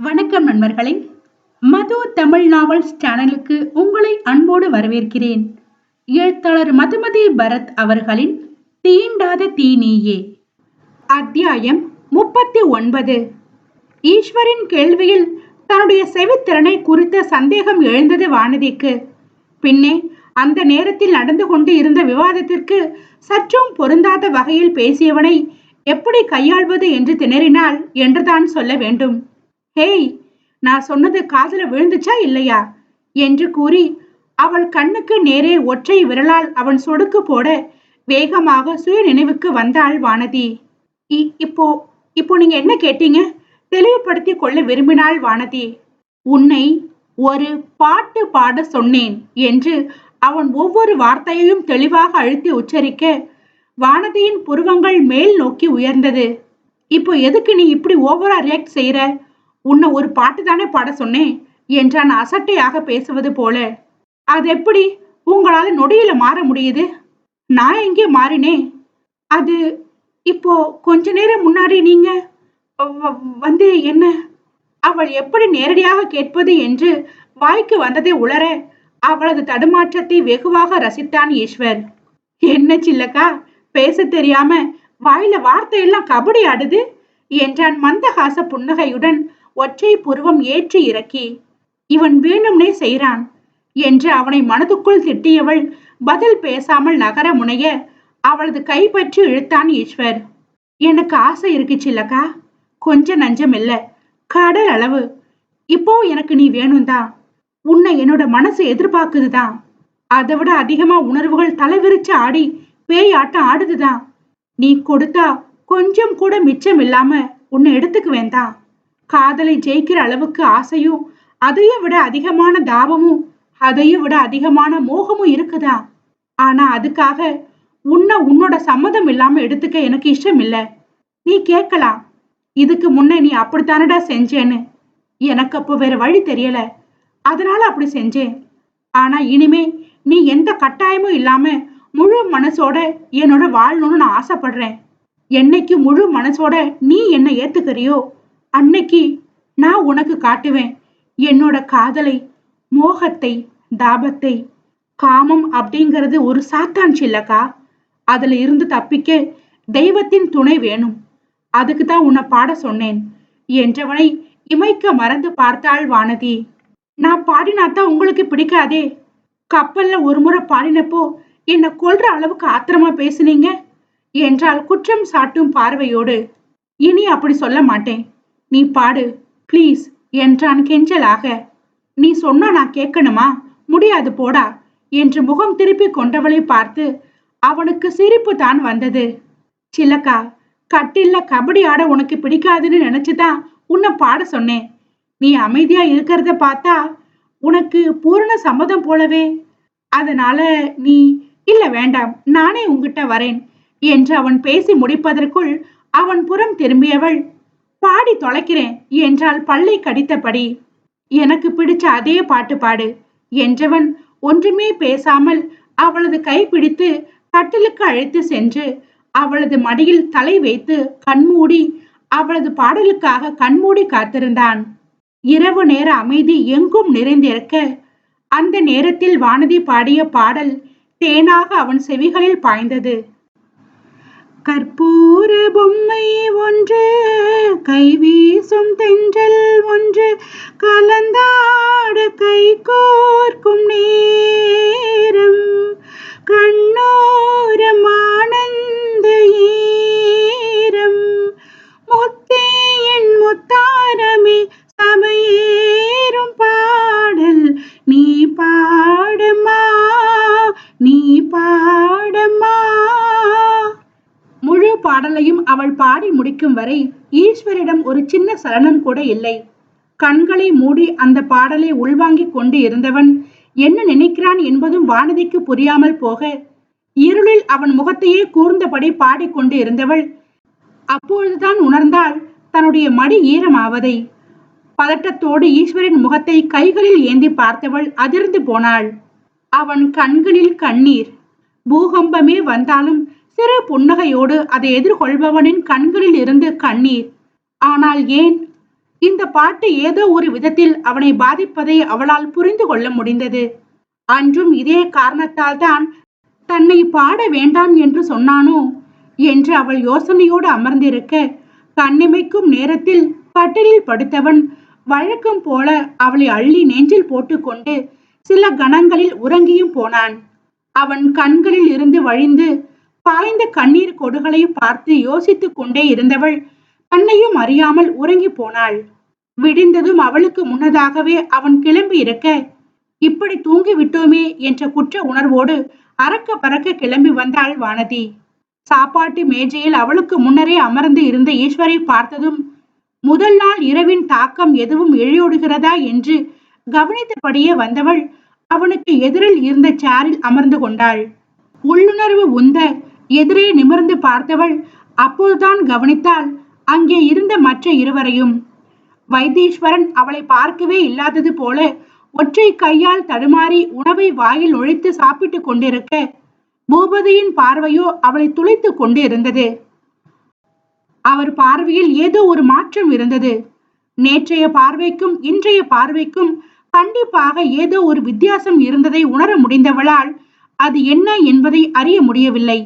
வணக்கம் நண்பர்களே. மது தமிழ் நாவல்ஸ் சேனலுக்கு உங்களை அன்போடு வரவேற்கிறேன். எழுத்தாளர் மதுமதி பரத் அவர்களின் தீண்டாத தீனியே அத்தியாயம் முப்பத்தி ஒன்பது ஈஸ்வரின் கேள்வியில் தன்னுடைய செவித்திறனை குறித்த சந்தேகம் எழுந்தது வானதிக்கு. பின்னே அந்த நேரத்தில் நடந்து கொண்டு இருந்த விவாதத்திற்கு சற்றும் பொருந்தாத வகையில் பேசியவனை எப்படி கையாள்வது என்று திணறினாள் என்றுதான் சொல்ல வேண்டும். ஹேய் நான் சொன்னது காதல விழுந்துச்சா இல்லையா? என்று கூறி அவள் கண்ணுக்கு நேரே ஒற்றை விரலால் அவன் சொடுக்கு போட வேகமாக சுய நினைவுக்கு வந்தாள் வானதி. இப்போ இப்போ நீங்க என்ன கேட்டீங்க? தெளிவுபடுத்தி கொள்ள விரும்பினாள் வானதி. உன்னை ஒரு பாட்டு பாட சொன்னேன் என்று அவன் ஒவ்வொரு வார்த்தையையும் தெளிவாக அழுத்தி உச்சரிக்க வானதியின் புருவங்கள் மேல் நோக்கி உயர்ந்தது. இப்போ எதுக்கு நீ இப்படி ஓவரா ரியாக்ட் செய்யற உன்னை ஒரு பாட்டு தானே பாட சொன்னேன் என்றான் அசட்டையாக பேசுவது போல. அது எப்படி உங்களால நொடியில மாற முடியுது. நான் எங்கே மாறினேன் அது இப்போ கொஞ்ச நேரம் முன்னாடி நீங்க வந்து என்ன? அவள் எப்படி நேரடியாக கேட்பது என்று வாய்க்கு வந்ததை உளர அவளது தடுமாற்றத்தை வெகுவாக ரசித்தான் ஈஸ்வர். என்ன சில்லக்கா? பேச தெரியாம வாயில வார்த்தையெல்லாம் கபடி ஆடுது? என்றான் மந்தகாச புன்னகையுடன் ஒற்றை புருவம் ஏற்றி இறக்கி இவன் வேணும்னே செய்கிறான் என்று அவனை மனதுக்குள் திட்டியவள் பதில் பேசாமல் நகர முனைய அவளது கைப்பற்றி இழுத்தான் ஈஸ்வர். எனக்கு ஆசை இருக்கு கொஞ்சம் கொஞ்ச நஞ்சம் இல்லை கடல் அளவு. இப்போ எனக்கு நீ வேணும்தான் உன்னை என்னோட மனசு எதிர்பார்க்குதுதான். அதை விட அதிகமா உணர்வுகள் தலைவிரிச்சு ஆடி பேய் ஆட்டம் ஆடுதுதான். நீ கொடுத்தா கொஞ்சம் கூட மிச்சம் இல்லாம உன்னை எடுத்துக்கு வேண்டாம் காதலை ஜெயிக்கிற அளவுக்கு ஆசையும் அதையும் விட அதிகமான தாபமும் அதையும் விட அதிகமான மோகமும் இருக்குதா? ஆனா அதுக்காக உன்னை உன்னோட சம்மதம் இல்லாம எடுத்துக்க எனக்கு இஷ்டம் இல்ல நீ கேட்கலாம். இதுக்கு முன்ன நீ அப்படித்தானடா செஞ்சேன்னு. எனக்கு அப்போ வேற வழி தெரியல. அதனால அப்படி செஞ்சேன். ஆனா இனிமே நீ எந்த கட்டாயமும் இல்லாம முழு மனசோட என்னோட வாழணும்னு நான் ஆசைப்படுறேன். என்னைக்கு முழு மனசோட நீ என்னை ஏத்துக்கிறியோ அன்னைக்கு நான் உனக்கு காட்டுவேன். என்னோட காதலை மோகத்தை தாபத்தை காமம் அப்படிங்கிறது ஒரு சாத்தான் சில்லக்கா. அதுல இருந்து தப்பிக்க தெய்வத்தின் துணை வேணும். அதுக்கு தான் உன்னை பாட சொன்னேன். என்றவனை இமைக்க மறந்து பார்த்தாள் வானதி. நான் பாடினாத்தான் உங்களுக்கு பிடிக்காதே. கப்பல்ல ஒரு முறை பாடினப்போ என்னை கொல்ற அளவுக்கு ஆத்திரமா பேசுனீங்க? என்றால் குற்றம் சாட்டும் பார்வையோடு. இனி அப்படி சொல்ல மாட்டேன். நீ பாடு. ப்ளீஸ் என்றான் கெஞ்சலாக. நீ சொன்னா நான் கேட்கணுமா? முடியாது போடா என்று முகம் திருப்பி கொண்டவளை பார்த்து அவனுக்கு சிரிப்பு தான் வந்தது. சிலக்கா கட்டில்ல கபடி ஆட உனக்கு பிடிக்காதுன்னு நினைச்சுதான் உன்னை பாட சொன்னேன். நீ அமைதியா இருக்கிறத பார்த்தா உனக்கு பூரண சம்மதம் போலவே. அதனால நீ இல்ல வேண்டாம் நானே உங்ககிட்ட வரேன் என்று அவன் பேசி முடிப்பதற்குள் அவன் புறம் திரும்பியவள் பாடி தொலைக்கிறேன் என்றால் பல்லை கடித்தபடி. எனக்கு பிடிச்ச அதே பாட்டு பாடு என்றவன் ஒன்றுமே பேசாமல் அவளது கை பிடித்து கட்டிலுக்கு அழைத்து சென்று அவளது மடியில் தலை வைத்து கண்மூடி அவளது பாடலுக்காக கண்மூடி காத்திருந்தான். இரவு நேர அமைதி எங்கும் நிறைந்திருக்க அந்த நேரத்தில் வானதி பாடிய பாடல் தேனாக அவன் செவிகளில் பாய்ந்தது. கற்பூர பொம்மை ஒன்று கைவீசும் தென்றல் ஒன்று கலந்தாட கை கோர்க்கும் நேரம் கண்ணோரம் ஆனந்த முடியும் வரை ஈஸ்வரிடம் ஒரு சின்ன சலனம் கூட இல்லை. கண்களை மூடி அந்த பாடலை உள்வாங்கிக் கொண்டு இருந்தவன் என்ன நினைக்கிறான் என்பதும் வானதிக்கு புரியாமல் போக இருளில் அவன் முகத்தையே கூர்ந்தபடி பாடிக்கொண்டு இருந்தவள் அப்பொழுதுதான் உணர்ந்தாள் தன்னுடைய மடி ஈரமாவதை. பதட்டத்தோடு ஈஸ்வரின் முகத்தை கைகளில் ஏந்தி பார்த்தவள் அதிர்ந்து போனாள். அவன் கண்களில் கண்ணீர். பூகம்பமே வந்தாலும் சிறு புன்னகையோடு அதை எதிர்கொள்பவனின் கண்களில் இருந்து கண்ணீர். ஆனால் ஏன்? இந்த பாட்டு ஏதோ ஒரு விதத்தில் அவனை பாதிப்பதை அவளால் புரிந்து கொள்ள முடிந்தது. அன்றும் இதே காரணத்தால் தான் தன்னை பாட வேண்டாம் என்று சொன்னானோ? என்று அவள் யோசனையோடு அமர்ந்திருக்க கண்ணிமைக்கும் நேரத்தில் கட்டிலில் படுத்தவன் வழக்கம் போல அவளை அள்ளி நெஞ்சில் போட்டுக்கொண்டு சில கணங்களில் உறங்கியும் போனான். அவன் கண்களில் இருந்து வழிந்து பாய்ந்த கண்ணீர் கொடுகளையும் பார்த்து யோசித்துக் கொண்டே இருந்தவள் தன்னையும் அறியாமல் உறங்கி போனாள். விடிந்ததும் அவளுக்கு முன்னதாகவே அவன் கிளம்பி இருக்க இப்படி தூங்கி விட்டோமே என்ற குற்ற உணர்வோடு அறக்க பறக்க கிளம்பி வந்தாள் வானதி. சாப்பாட்டு மேஜையில் அவளுக்கு முன்னரே அமர்ந்து இருந்த ஈஸ்வரை பார்த்ததும் முதல் நாள் இரவின் தாக்கம் எதுவும் எழியோடுகிறதா? என்று கவனித்தபடியே வந்தவள் அவனுக்கு எதிரில் இருந்த சேரில் அமர்ந்து கொண்டாள். உள்ளுணர்வு உந்த எதிரே நிமிர்ந்து பார்த்தவள் அப்போதுதான் கவனித்தாள். அங்கே இருந்த மற்ற இருவரையும். வைத்தீஸ்வரன் அவளை பார்க்கவே இல்லாதது போல ஒற்றை கையால் தடுமாறி உணவை வாயில் ஒழித்து சாப்பிட்டு கொண்டிருக்க பூபதியின் பார்வையோ அவளை துளைத்துக் கொண்டு இருந்தது அவர் பார்வையில் ஏதோ ஒரு மாற்றம் இருந்தது. நேற்றைய பார்வைக்கும் இன்றைய பார்வைக்கும் கண்டிப்பாக ஏதோ ஒரு வித்தியாசம் இருந்ததை உணர முடிந்தவளால் அது என்ன என்பதை அறிய முடியவில்லை.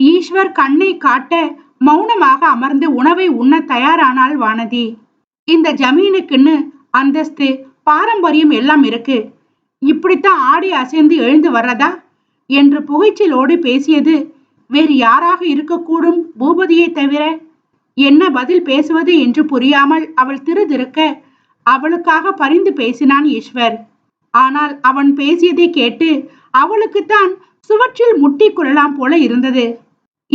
ஈஸ்வர் கண்ணை காட்ட மௌனமாக அமர்ந்து உணவை உண்ண தயாரானாள் வானதி. இந்த ஜமீனுக்குன்னு அந்தஸ்து பாரம்பரியம் எல்லாம் இருக்கு. இப்படித்தான் ஆடி அசைந்து எழுந்து வர்றதா? என்று புகைச்சலோடு பேசியது வேறு யாராக இருக்கக்கூடும் பூபதியை தவிர. என்ன பதில் பேசுவது என்று புரியாமல் அவள் திருதிருக்க அவளுக்காக பரிந்து பேசினான் ஈஸ்வர். ஆனால் அவன் பேசியதை கேட்டு அவளுக்குத்தான் சுவற்றில் முட்டி கொள்ளலாம் போல இருந்தது.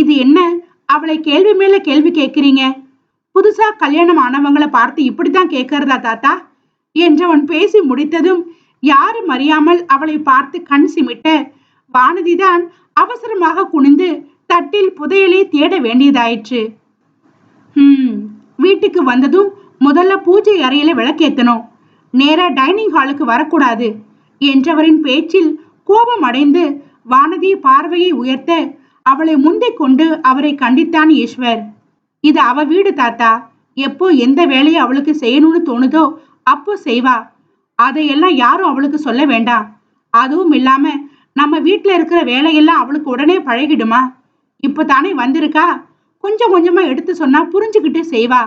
இது என்ன? அவளை கேள்வி மேல கேள்வி கேட்கிறீங்க. புதுசா கல்யாணம் ஆனவங்களை பார்த்து இப்படித்தான் கேட்கறதா தாத்தா? என்றவன் பேசி முடித்ததும் யாரும் அறியாமல் அவளை பார்த்து கண் சிமிட்ட வானதிதான் அவசரமாக குனிந்து தட்டில் புதையலை தேட வேண்டியதாயிற்று. ஹம். வீட்டுக்கு வந்ததும் முதல்ல பூஜை அறையில விளக்கேத்தணும். நேரா டைனிங் ஹாலுக்கு வரக்கூடாது என்றவரின் பேச்சில் கோபம் அடைந்து வானதி பார்வையை உயர்த்த அவளை முந்திக் கொண்டு அவரை கண்டித்தான் ஈஸ்வர். இது அவ வீடு தாத்தா. எப்போ எந்த வேலையை அவளுக்கு செய்யணும்னு தோணுதோ அப்போ செய்வா. அதையெல்லாம் யாரும் அவளுக்கு சொல்ல வேண்டாம் அதுவும் இல்லாம நம்ம வீட்டுல இருக்கிற வேலையெல்லாம் அவளுக்கு உடனே பழகிடுமா? இப்போ தானே வந்திருக்கா? கொஞ்சம் கொஞ்சமா எடுத்து சொன்னா புரிஞ்சுக்கிட்டு செய்வா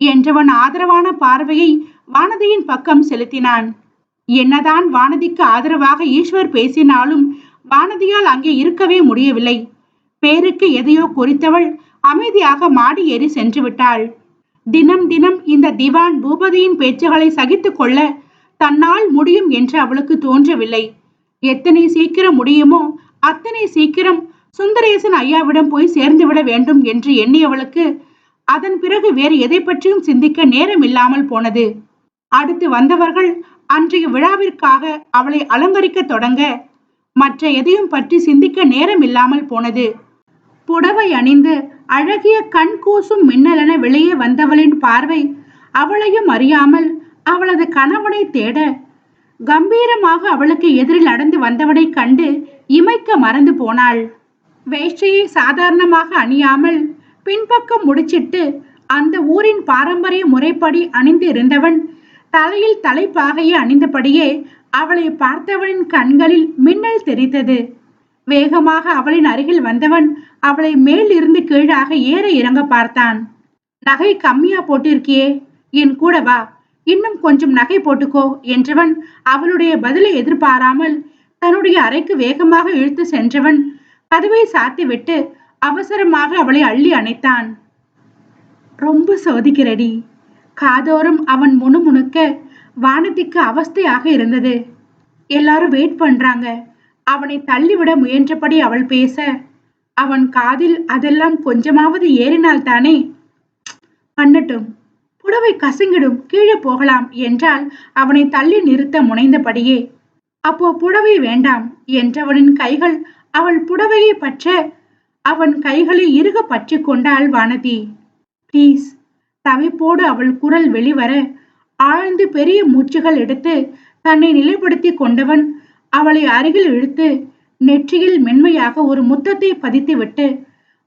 என்றவன் ஆதரவான பார்வையை வானதியின் பக்கம் செலுத்தினான். என்னதான் வானதிக்கு ஆதரவாக ஈஸ்வர் பேசினாலும் வானதியால் அங்கே இருக்கவே முடியவில்லை. பேருக்கு எதையோ குறித்தவள் அமைதியாக மாடி ஏறி சென்று விட்டாள் தினம் தினம் இந்த திவான் பூபதியின் பேச்சுகளை சகித்து கொள்ள தன்னால் முடியும் என்று அவளுக்கு தோன்றவில்லை. எத்தனை சீக்கிரம் முடியுமோ அத்தனை சீக்கிரம் சுந்தரேசன் ஐயாவிடம் போய் சேர்ந்து விட வேண்டும் என்று எண்ணியவளுக்கு அதன் பிறகு வேறு எதை பற்றியும் சிந்திக்க நேரம் இல்லாமல் போனது. அடுத்து வந்தவர்கள் அன்றைய விழாவிற்காக அவளை அலங்கரிக்க தொடங்க மற்ற எதையும் பற்றி சிந்திக்க நேரம் இல்லாமல் போனது. புடவை அணிந்து அழகிய கண் கூசும் மின்னலென வெளியே வந்தவளின் பார்வை அவளையும் அறியாமல் அவளது கணவனை தேட கம்பீரமாக அவளுக்கு எதிரில் நடந்து வந்தவனை கண்டு இமைக்க மறந்து போனாள். வேஷ்டியை சாதாரணமாக அணியாமல் பின்பக்கம் முடிச்சிட்டு அந்த ஊரின் பாரம்பரிய முறைப்படி அணிந்து இருந்தவன் தலையில் தலைப்பாகையை அணிந்தபடியே அவளை பார்த்தவனின் கண்களில் மின்னல் தெரித்தது வேகமாக அவளின் அருகில் வந்தவன் அவளை மேல் இருந்து கீழாக ஏற இறங்க பார்த்தான். நகை கம்மியா போட்டிருக்கியே என் கூட வா இன்னும் கொஞ்சம் நகை போட்டுக்கோ என்றவன் அவளுடைய பதிலை எதிர்பாராமல் தன்னுடைய அறைக்கு வேகமாக இழுத்து சென்றவன் கதவை சாத்திவிட்டு அவசரமாக அவளை அள்ளி அணைத்தான். ரொம்ப சோதிக்கிறடி. காதோறும் அவன் முணுமுணுக்க வானதிக்கு அவஸ்தையாக இருந்தது. எல்லாரும் வெயிட் பண்றாங்க. அவனை தள்ளிவிட முயன்றபடி அவள் பேச அவன் காதில் அதெல்லாம் கொஞ்சமாவது ஏறினால் தானே? பண்ணட்டும் புடவை கசங்கிடும் கீழே போகலாம் என்றால் அவனை தள்ளி நிறுத்த முனைந்தபடியே அப்போ புடவை வேண்டாம் என்றவனின் கைகள் அவள் புடவையை பற்ற அவன் கைகளை இறுக பற்றி கொண்டாள் வானதி. ப்ளீஸ் தவிப்போடு அவள் குரல் வெளிவர ஆழ்ந்து பெரிய மூச்சுகள் எடுத்து தன்னை நிலைப்படுத்தி கொண்டவன் அவளை அருகில் இழுத்து நெற்றியில் மென்மையாக ஒரு முத்தத்தை பதித்துவிட்டு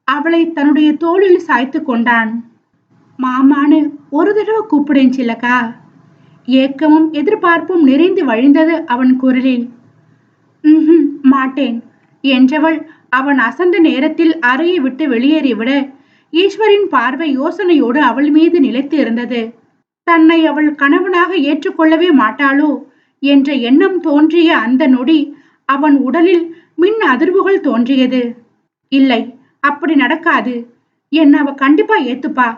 அவளை தன்னுடைய தோளில் சாய்த்து கொண்டான். மாமான்னு ஒரு தடவை கூப்பிடேன் சில்லக்கா. ஏக்கமும் எதிர்பார்ப்பும் நிறைந்து வழிந்தது அவன் குரலில். "ம்ஹும், மாட்டேன் என்றவள் அவன் அசந்த நேரத்தில் அறையை விட்டு வெளியேறிவிட ஈஸ்வரின் பார்வை யோசனையோடு அவள் மீது நிலைத்து இருந்தது. தன்னை அவள் கணவனாக ஏற்றுக்கொள்ளவே மாட்டாளோ? என்ற எண்ணம் தோன்றிய அந்த நொடி அவன் உடலில் மின் அதிர்வுகள் தோன்றியது. இல்லை அப்படி நடக்காது. என்ன அவ கண்டிப்பா ஏத்துப்பா.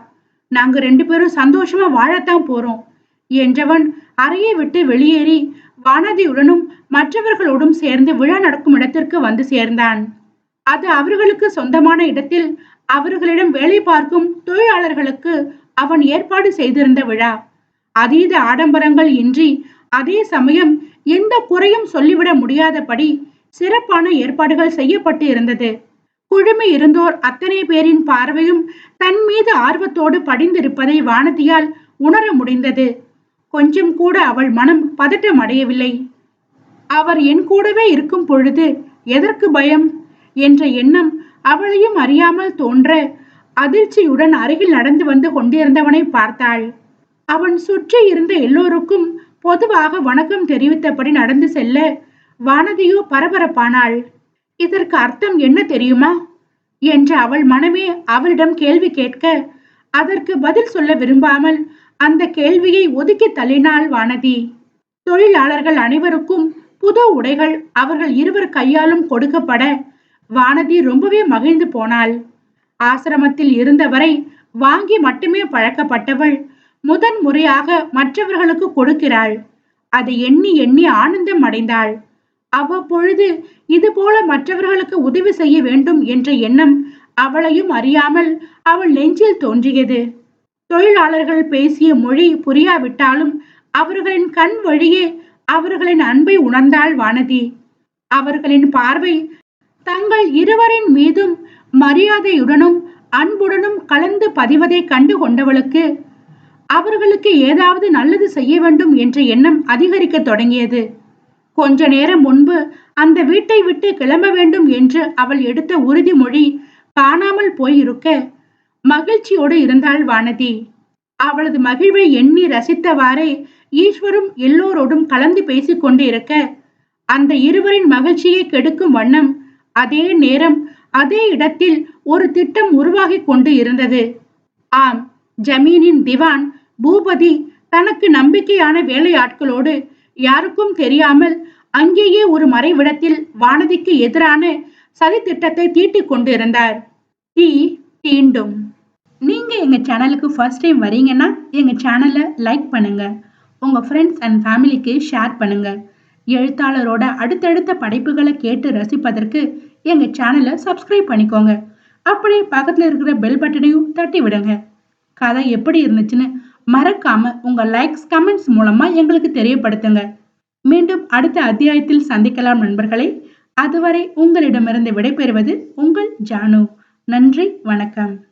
நாங்க ரெண்டு பேரும் சந்தோஷமா வாழத்தான் போறோம் என்றவன் அறையை விட்டு வெளியேறி வானதியுடனும் மற்றவர்களோடும் சேர்ந்து விழா நடக்கும் இடத்திற்கு வந்து சேர்ந்தான். அது அவர்களுக்கு சொந்தமான இடத்தில் அவர்களிடம் வேலை பார்க்கும் தொழிலாளர்களுக்கு அவன் ஏற்பாடு செய்திருந்த விழா. அதீத ஆடம்பரங்கள் இன்றி அதே சமயம் எந்த குறையும் சொல்லிவிட முடியாதபடி சிறப்பான ஏற்பாடுகள் செய்யப்பட்டு இருந்தது. குழுமி இருந்தோர் அத்தனை பேரின் பார்வையும் தன் மீது ஆர்வத்தோடு படிந்திருப்பதை வானதியால் உணர முடிந்தது. கொஞ்சம் கூட அவள் மனம் பதட்டம் அடையவில்லை. அவர் என் கூடவே இருக்கும் பொழுது எதற்கு பயம்? என்ற எண்ணம் அவளையும் அறியாமல் தோன்ற அதிர்ச்சியுடன் அருகில் நடந்து வந்து கொண்டிருந்தவனை பார்த்தாள். அவன் சுற்றி இருந்த எல்லோருக்கும் பொதுவாக வணக்கம் தெரிவித்தபடி நடந்து செல்ல வானதியோ பரபரப்பானாள். இதற்கு அர்த்தம் என்ன தெரியுமா? என்று அவள் மனமே அவளிடம் கேள்வி கேட்க அதற்கு பதில் சொல்ல விரும்பாமல் அந்த கேள்வியை ஒதுக்கி தள்ளினாள் வானதி. தொழிலாளர்கள் அனைவருக்கும் புது உடைகள் அவர்கள் இருவர் கையாலும் கொடுக்கப்பட வானதி ரொம்பவே மகிழ்ந்து போனாள். ஆசிரமத்தில் இருந்தவரை வாங்கி மட்டுமே பழக்கப்பட்டவள் முதன் முறையாக மற்றவர்களுக்கு கொடுக்கிறாள். அதை எண்ணி எண்ணி ஆனந்தம் அடைந்தாள். அவ்வப்பொழுது இது போல மற்றவர்களுக்கு உதவி செய்ய வேண்டும் என்ற எண்ணம் அவளையும் அறியாமல் அவள் நெஞ்சில் தோன்றியது. தொழிலாளர்கள் பேசிய மொழி புரியாவிட்டாலும் அவர்களின் கண் வழியே அவர்களின் அன்பை உணர்ந்தாள் வானதி. அவர்களின் பார்வை தங்கள் இருவரின் மீதும் மரியாதையுடனும் அன்புடனும் கலந்து பதிவதை கண்டு கொண்டவளுக்கு அவர்களுக்கு ஏதாவது நல்லது செய்ய வேண்டும் என்ற எண்ணம் அதிகரிக்க தொடங்கியது. கொஞ்ச நேரம் முன்பு அந்த வீட்டை விட்டு கிளம்ப வேண்டும் என்று அவள் எடுத்த உறுதிமொழி காணாமல் போயிருக்க மகிழ்ச்சியோடு இருந்தாள் வானதி. அவளது மகிழ்வை எண்ணி ரசித்தவாறே ஈஸ்வரும் எல்லோரோடும் கலந்து பேசிக்கொண்டு இருக்க அந்த இருவரின் மகிழ்ச்சியை கெடுக்கும் வண்ணம் அதே நேரம் அதே இடத்தில் ஒரு திட்டம் உருவாகி கொண்டு இருந்தது. ஆம் ஜமீனின் திவான் பூபதி தனக்கு நம்பிக்கையான வேலையாட்களோடு யாருக்கும் தெரியாமல் அங்கேயே ஒரு மறைவிடத்தில் வானதிக்கு எதிரான சதி திட்டத்தை தீட்டிக் கொண்டிருந்தார். தீ தீண்டும். நீங்க எங்க சேனலுக்கு ஃபர்ஸ்ட் டைம் வரீங்கன்னா எங்க சேனலை லைக் பண்ணுங்க. உங்க ஃப்ரெண்ட்ஸ் அண்ட் ஃபேமிலிக்கு ஷேர் பண்ணுங்க. எழுத்தாளரோட அடுத்தடுத்த படைப்புகளை கேட்டு ரசிப்பதற்கு எங்க சேனலை சப்ஸ்கிரைப் பண்ணிக்கோங்க. அப்படியே பக்கத்தில் இருக்கிற பெல் பட்டனையும் தட்டி விடுங்க கதை எப்படி இருந்துச்சுன்னு மறக்காம உங்க லைக்ஸ் கமெண்ட்ஸ் மூலமா எங்களுக்கு தெரியப்படுத்துங்க. மீண்டும் அடுத்த அத்தியாயத்தில் சந்திக்கலாம் நண்பர்களே. அதுவரை உங்களிடமிருந்து விடைபெறுவது உங்கள் ஜானு. நன்றி வணக்கம்.